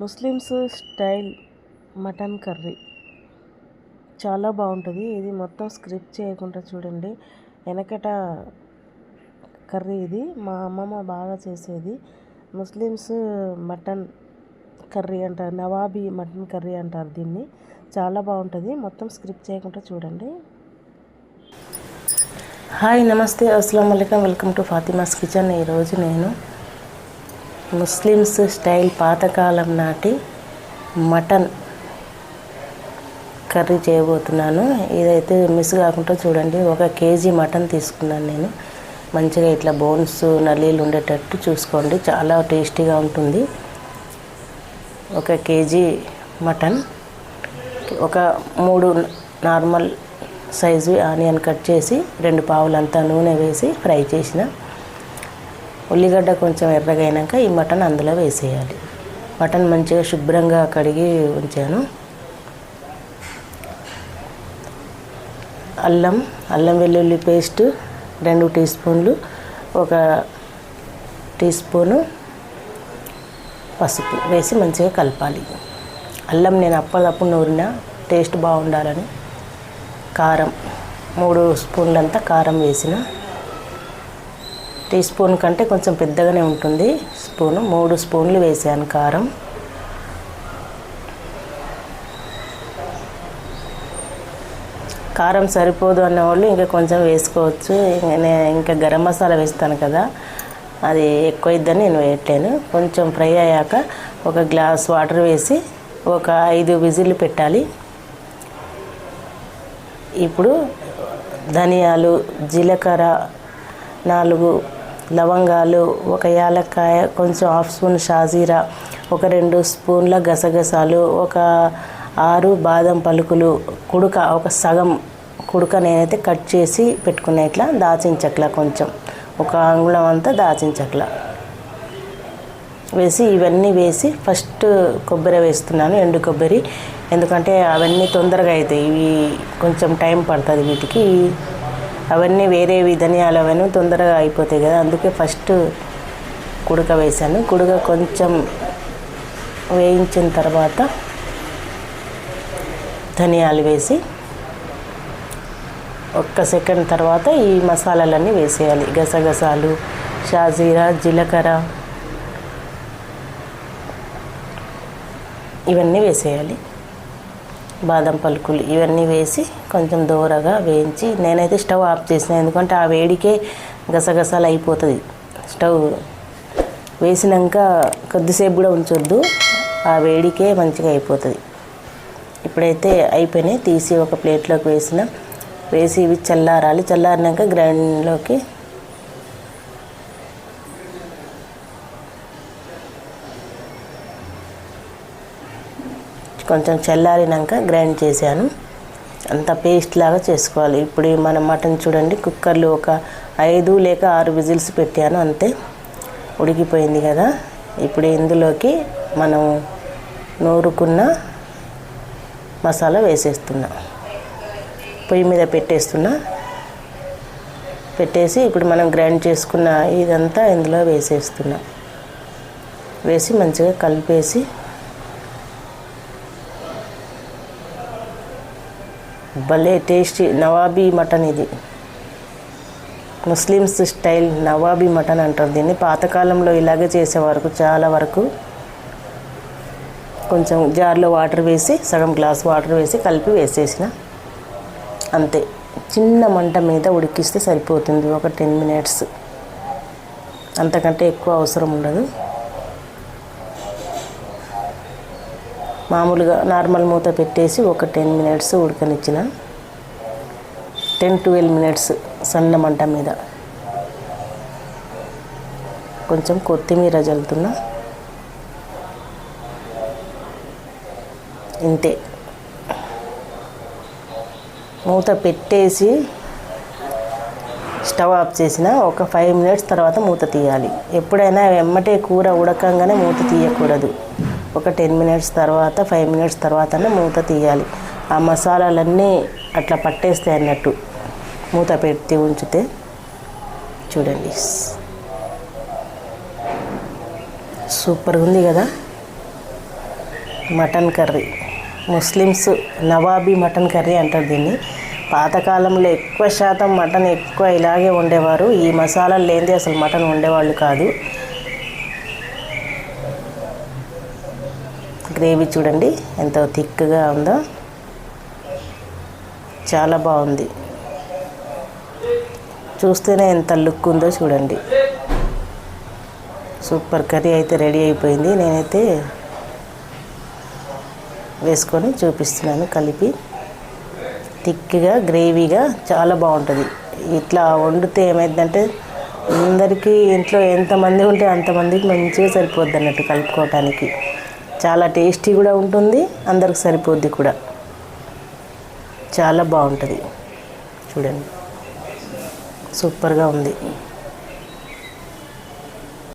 Muslims style mutton curry చాలా బాగుంటుంది. ఇది మొత్తం స్క్రిప్ట్ చేయకుండా చూడండి. వెనకట కర్రీ ఇది. మా అమ్మమ్మ బాగా చేసేది. ముస్లిమ్స్ మటన్ కర్రీ అంటారు. నవాబీ మటన్ కర్రీ అంటారు దీన్ని. చాలా బాగుంటుంది. మొత్తం స్క్రిప్ట్ చేయకుండా చూడండి. హాయ్ నమస్తే. అస్సలం అయికం వెల్కమ్ టు ఫాతిమాస్ కిచెన్ ఈరోజు నేను ముస్లిమ్స్ స్టైల్ పాతకాలం నాటి మటన్ కర్రీ చేయబోతున్నాను. ఇదైతే మిస్ కాకుండా చూడండి. ఒక కేజీ మటన్ తీసుకున్నాను నేను. మంచిగా ఇట్లా బోన్స్ నల్లీలు ఉండేటట్టు చూసుకోండి. చాలా టేస్టీగా ఉంటుంది. ఒక కేజీ మటన్. ఒక మూడు నార్మల్ సైజు ఆనియన్ కట్ చేసి రెండు పావులంతా నూనె వేసి ఫ్రై చేసిన ఉల్లిగడ్డ కొంచెం ఎర్రగైనాక ఈ మటన్ అందులో వేసేయాలి. మటన్ మంచిగా శుభ్రంగా కడిగి ఉంచాను. అల్లం అల్లం వెల్లుల్లి పేస్ట్ రెండు టీ స్పూన్లు ఒక టీ స్పూను పసుపు వేసి మంచిగా కలపాలి. అల్లం నేను అప్పలప్పుడు నూరిన టేస్ట్ బాగుండాలని కారం మూడు స్పూన్లంతా కారం వేసిన టీ స్పూన్ కంటే కొంచెం పెద్దగానే ఉంటుంది. స్పూను మూడు స్పూన్లు వేసాను కారం. కారం సరిపోదు అన్న వాళ్ళు ఇంకా కొంచెం వేసుకోవచ్చు. ఇంకా ఇంకా గరం మసాలా వేస్తాను కదా. అది ఎక్కువ ఇద్దని నేను వేయట్లేను. కొంచెం ఫ్రై అయ్యాక ఒక గ్లాస్ వాటర్ వేసి ఒక ఐదు విజిల్లు పెట్టాలి. ఇప్పుడు ధనియాలు జీలకర్ర నాలుగు లవంగాలు ఒక యాలక్కాయ కొంచెం హాఫ్ స్పూన్ షాజీరా ఒక రెండు స్పూన్ల గసగసాలు ఒక ఆరు బాదం పలుకులు కుడుక ఒక సగం కుడుక నేనైతే కట్ చేసి పెట్టుకునే ఇట్లా దాచిన చెక్కల కొంచెం. ఒక అంగుళం అంతా దాచిన చెక్కల వేసి ఇవన్నీ వేసి ఫస్ట్ కొబ్బరి వేస్తున్నాను ఎండు కొబ్బరి. ఎందుకంటే అవన్నీ తొందరగా అవుతాయి ఇవి కొంచెం టైం పడుతుంది వీటికి. అవన్నీ వేరేవి ధనియాలు అవన్నీ తొందరగా అయిపోతాయి కదా. అందుకే ఫస్ట్ కుడక వేసాను కుడక కొంచెం వేయించిన తర్వాత ధనియాలు వేసి ఒక్క సెకండ్ తర్వాత ఈ మసాలాలన్నీ వేసేయాలి. గసగసాలు షాజీరా జీలకర్ర ఇవన్నీ వేసేయాలి. బాదం పలుకులు ఇవన్నీ వేసి కొంచెం దూరగా వేయించి నేనైతే స్టవ్ ఆఫ్ చేసిన. ఎందుకంటే ఆ వేడికే గసగసాలు అయిపోతుంది. స్టవ్ వేసినాక కొద్దిసేపు కూడా ఉంచొద్దు. ఆ వేడికే మంచిగా అయిపోతుంది. ఇప్పుడైతే అయిపోయినాయి. తీసి ఒక ప్లేట్లోకి వేసిన. వేసి ఇవి చల్లారాలి. చల్లారినాక గ్రైండ్లోకి కొంచెం చల్లారినాక గ్రైండ్ చేశాను. అంత పేస్ట్ లాగా చేసుకోవాలి. ఇప్పుడు మన మటన్ చూడండి కుక్కర్లో ఒక ఐదు లేక ఆరు విజిల్స్ పెట్టాను అంతే. ఉడికిపోయింది కదా. ఇప్పుడు ఇందులోకి మనం నూరుకున్న మసాలా వేసేస్తున్నా. పొయ్యి మీద పెట్టేస్తున్నా. పెట్టేసి ఇప్పుడు మనం గ్రైండ్ చేసుకున్న ఇదంతా ఇందులో వేసేస్తున్నా. వేసి మంచిగా కలిపేసి భలే టేస్టీ నవాబీ మటన్ ఇది. ముస్లిమ్స్ స్టైల్ నవాబీ మటన్ అంటారు. దీన్ని పాతకాలంలో ఇలాగే చేసేవారు చాలా వరకు. కొంచెం జార్లో వాటర్ వేసి సగం గ్లాస్ వాటర్ వేసి కలిపి వేసేసిన. అంతే. చిన్న మంట మీద ఉడికిస్తే సరిపోతుంది. ఒక టెన్ మినిట్స్. అంతకంటే ఎక్కువ అవసరం ఉండదు. మామూలుగా నార్మల్ మూత పెట్టేసి ఒక టెన్ మినిట్స్ ఉడకనిచ్చిన టెన్ ట్వెల్వ్ మినిట్స్ సన్న మంట మీద. కొంచెం కొత్తిమీర జల్లుతున్నా. ఇంతే. మూత పెట్టేసి స్టవ్ ఆఫ్ చేసిన ఒక ఫైవ్ మినిట్స్ తర్వాత మూత తీయాలి. ఎప్పుడైనా వెమ్మటే కూర ఉడకంగానే మూత తీయకూడదు. ఒక టెన్ మినిట్స్ తర్వాత ఫైవ్ మినిట్స్ తర్వాతనే మూత తీయాలి. ఆ మసాలాలన్నీ అట్లా పట్టేస్తాయి అన్నట్టు మూత పెట్టి ఉంచితే చూడండి. సూపర్గా ఉంది కదా? Mutton curry. Muslims Nawabi mutton curry అంటారు దీన్ని. పాతకాలంలో ఎక్కువ శాతం మటన్ ఎక్కువ ఇలాగే వండేవారు ఈ మసాలాలు లేనిదే అసలు మటన్ వండేవాళ్ళు కాదు. గ్రేవీ చూడండి. ఎంత థిక్గా ఉందో. చాలా బాగుంది. చూస్తేనే ఎంత లుక్ ఉందో చూడండి. సూపర్ కర్రీ అయితే రెడీ అయిపోయింది. నేనైతే వేసుకొని చూపిస్తున్నాను కలిపి. థిక్గా గ్రేవీగా చాలా బాగుంటుంది. ఇట్లా వండితే ఏమైందంటే అందరికీ ఇంట్లో ఎంతమంది ఉంటే అంతమందికి మంచిగా సరిపోద్ది అన్నట్టు కలుపుకోవటానికి. చాలా టేస్టీ కూడా ఉంటుంది అందరికి సరిపోద్ది కూడా. చాలా బాగుంటుంది. చూడండి. సూపర్గా ఉంది.